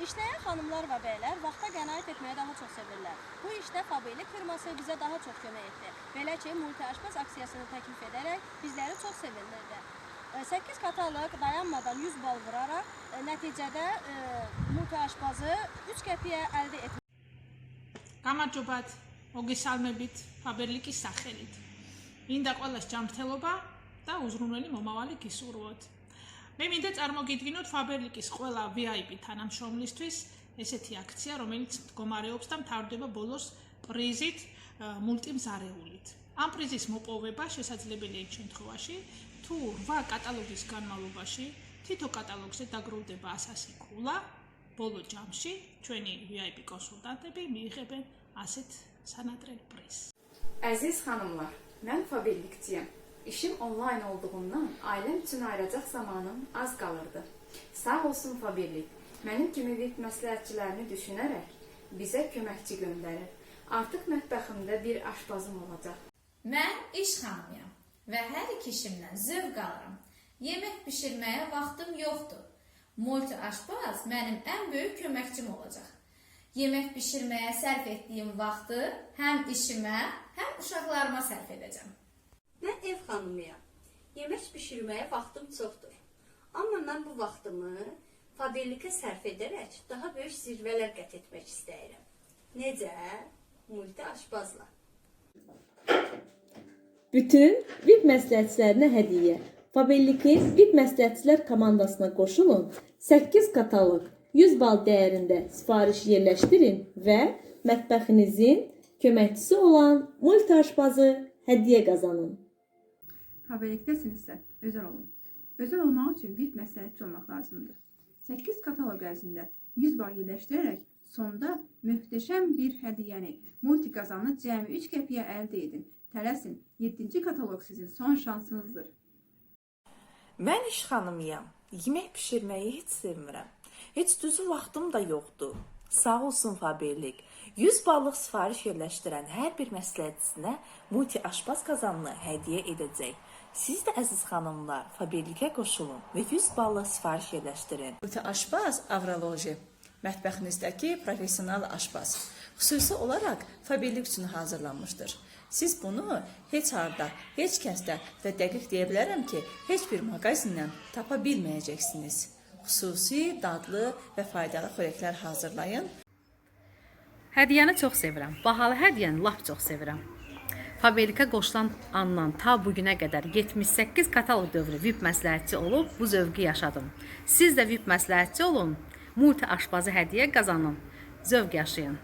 İşləyən xanımlar və bəylər vaxta qənaət etməyi daha çox sevirlər. Bu işdə Fabeli firması bizə daha çox kömək etdi. Belə ki, multi aşpaz aksiyasını təklif edərək bizləri çox sevindirdi. 8 kataloq dayanmadan 100 bal vuraraq e, nəticədə e, multi aşpazı 3 qəpiyə əldə etdi. გამარჯობათ, მოგესალმებით ფაბერლიკის სახელით. მინდა ყველას ჯანმრთელობა და უზრუნველი მომავალი გისურვოთ. მე მინდა წარმოგიდგინოთ ფაბერლიკის ყველა VIP თანამშრომლისთვის ესეთი აქცია, რომელიც მდგომარეობს და მთავრდება ბოლოს პრიზით მულტიმზარეულით. ამ პრიზის მოპოვება შესაძლებელია იმ შემთხვევაში, თუ 8 კატალოგის განმავლობაში თითო კატალოგზე დაგროვდება 100 ქულა, ბოლო ჯამში ჩვენი VIP კონსულტანტები მიიღებენ ასეთ სანატრელ პრიზს. Əziz xanımlar, mən fabirlikçiyəm. İşim onlayn olduğundan ailəm üçün ayıracaq zamanım az qalırdı. Sağ olsun Fabirlik, mənim kimi VIP məsləhətçilərini düşünərək bizə köməkçi göndərir. Artıq mətbəximdə bir aşpazım olacaq. Mən iş xanımıyam və hər iki işimdən zövq alıram. Yemək bişirməyə vaxtım yoxdur. Multi aşpaz mənim ən böyük köməkçim olacaq. Yemək bişirməyə sərf etdiyim vaxtı həm işimə, həm uşaqlarıma sərf edəcəm. Mən ev xanımıyam. Yemək bişirməyə vaxtım çoxdur. Amma mən bu vaxtımı fabirlikə sərf edərək daha böyük zirvələr qət etmək istəyirəm. Necə? Multi aşpazla. Bütün VIP məsləhətçilərinə hədiyyə. Fabellikin VIP məsləhətçilər komandasına qoşulun. 8 kataloq 100 bal dəyərində sifariş yerləşdirin və mətbəxinizin köməkçisi olan multi aşpazı hədiyyə qazanın. Fabrikdəsinizsə, özəl olun. Özəl olmaq üçün VIP məsləhətçi olmaq lazımdır. 8 kataloq ərzində 100 bal yerləşdirərək sonda möhtəşəm bir hədiyyəni, multi qazanı cəmi 3 qəpiyə əldə edin. Tələsin, 7-ci kataloq sizin son şansınızdır. Mən iş xanımıyam. Yemək bişirməyi heç sevmirəm. Heç düzü vaxtım da yoxdur. Sağ olsun Faberlik. 100 ballıq sifariş yerləşdirən hər bir məsləhətçisinə multi aşpaz qazanını hədiyyə edəcək. Siz də əziz xanımlar, Faberlikə qoşulun və 100 ballıq sifariş yerləşdirin. Multi aşpaz Avroloji mətbəxinizdəki professional aşpaz. Xüsusi olaraq fabirlik üçün hazırlanmışdır. Siz bunu heç harda, heç kəsdə və dəqiq deyə bilərəm ki, heç bir mağazindən tapa bilməyəcəksiniz. Xüsusi, dadlı və faydalı xörəklər hazırlayın. Hədiyyəni çox sevirəm. Bahalı hədiyyəni lap çox sevirəm. Fabrikə qoşulan andan ta bu günə qədər 78 kataloq dövrü VIP məsləhətçi olub bu zövqü yaşadım. Siz də VIP məsləhətçi olun, multi aşpazı hədiyyə qazanın. Zövq yaşayın.